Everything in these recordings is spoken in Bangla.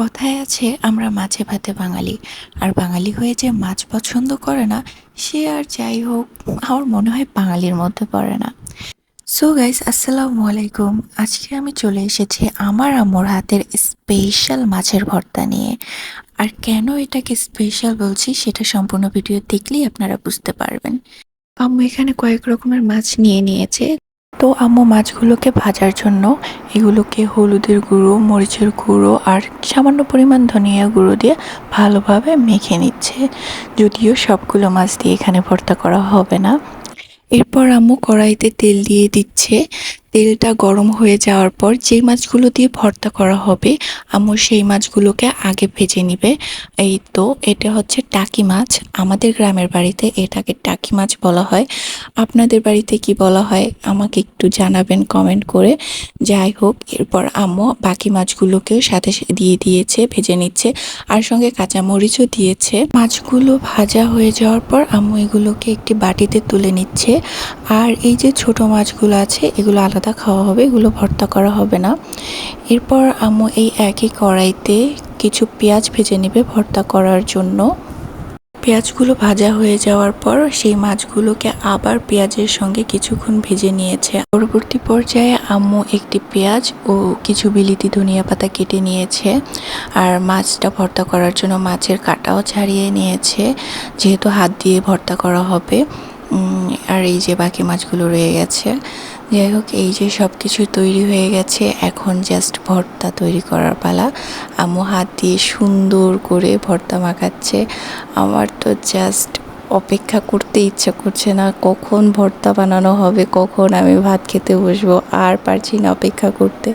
কথায় আছে, আমরা মাছে ভাতে বাঙালি। আর বাঙালি হয়ে যে মাছ পছন্দ করে না, সে আর যাই হোক, আমার মনে হয় বাঙালির মধ্যে পড়ে না। সো গাইস আসসালামু আলাইকুম। আজকে আমি চলে এসেছি আমার আম্মুর হাতের স্পেশাল মাছের ভর্তা নিয়ে। আর কেন এটাকে স্পেশাল বলছি, সেটা সম্পূর্ণ ভিডিও দেখলেই আপনারা বুঝতে পারবেন। আম্মু এখানে কয়েক রকমের মাছ নিয়ে নিয়েছে। তো আম্মু মাছগুলোকে ভাজার জন্য এগুলোকে হলুদের গুঁড়ো, মরিচের গুঁড়ো আর সামান্য পরিমাণ ধনিয়া গুঁড়ো দিয়ে ভালোভাবে মেখে নিচ্ছে। যদিও সবগুলো মাছ দিয়ে এখানে ভর্তা করা হবে না। এরপর আম্মু কড়াইতে তেল দিয়ে দিচ্ছে। তেলটা গরম হয়ে যাওয়ার পর যেই মাছগুলো দিয়ে ভর্তা করা হবে, আম্মু সেই মাছগুলোকে আগে ভেজে নিবে। এই তো, এটা হচ্ছে টাকি মাছ। আমাদের গ্রামের বাড়িতে এটাকে টাকি মাছ বলা হয়। আপনাদের বাড়িতে কি বলা হয়, আমাকে একটু জানাবেন কমেন্ট করে। যাই হোক, এরপর আম্মু বাকি মাছগুলোকেও সাথে দিয়ে দিয়েছে, ভেজে নিচ্ছে, আর সঙ্গে কাঁচামরিচও দিয়েছে। মাছগুলো ভাজা হয়ে যাওয়ার পর আম্মু এগুলোকে একটি বাটিতে তুলে নিচ্ছে। আর এই যে ছোট মাছগুলো আছে, এগুলো আলাদা খাওয়া হবে, এগুলো ভর্তা করা হবে না। এরপর আম্মু এই একই কড়াইতে কিছু পেঁয়াজ ভেজে নেবে ভর্তা করার জন্য। পেঁয়াজগুলো ভাজা হয়ে যাওয়ার পর সেই মাছগুলোকে আবার পেঁয়াজের সঙ্গে কিছুক্ষণ ভেজে নিয়েছে। পরবর্তী পর্যায়ে আম্মু একটি পেঁয়াজ ও কিছু বিলিতি ধনিয়া পাতা কেটে নিয়েছে আর মাছটা ভর্তা করার জন্য মাছের কাটাও ছাড়িয়ে নিয়েছে, যেহেতু হাত দিয়ে ভর্তা করা হবে। আর এই যে বাকি মাছগুলো রয়ে গেছে। যাই হোক, এই যে সব কিছু তৈরি হয়ে গেছে। এখন জাস্ট ভর্তা তৈরি করার পালা। আমু হাত দিয়ে সুন্দর করে ভর্তা মাখাচ্ছে। আমার তো জাস্ট অপেক্ষা করতে ইচ্ছা করছে না, কখন ভর্তা বানানো হবে, কখন আমি ভাত খেতে বসবো, আর পারছি না অপেক্ষা করতে।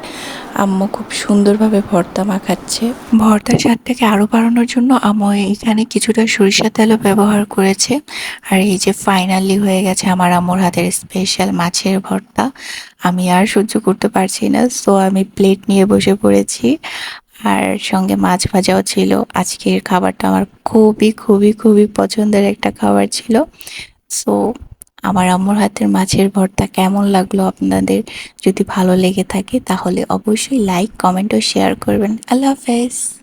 আম্মু খুব সুন্দরভাবে ভর্তা মাখাচ্ছে। ভর্তার স্বাদটাকে আরও বাড়ানোর জন্য আম্মু এখানে কিছুটা সরিষা তেলও ব্যবহার করেছে। আর এই যে ফাইনালি হয়ে গেছে আমার আম্মুর হাতের স্পেশাল মাছের ভর্তা। আমি আর সহ্য করতে পারছি না সো আমি প্লেট নিয়ে বসে পড়েছি। আর সঙ্গে মাছ ভাজাও ছিল। আজকের খাবারটা আমার খুবই খুবই খুবই পছন্দের একটা খাবার ছিল। সো আমার আম্মুর হাতের মাছের ভর্তা কেমন লাগল আপনাদের? যদি ভালো লেগে থাকে তাহলে অবশ্যই লাইক কমেন্ট ও শেয়ার করবেন। আল্লাহ হাফেজ।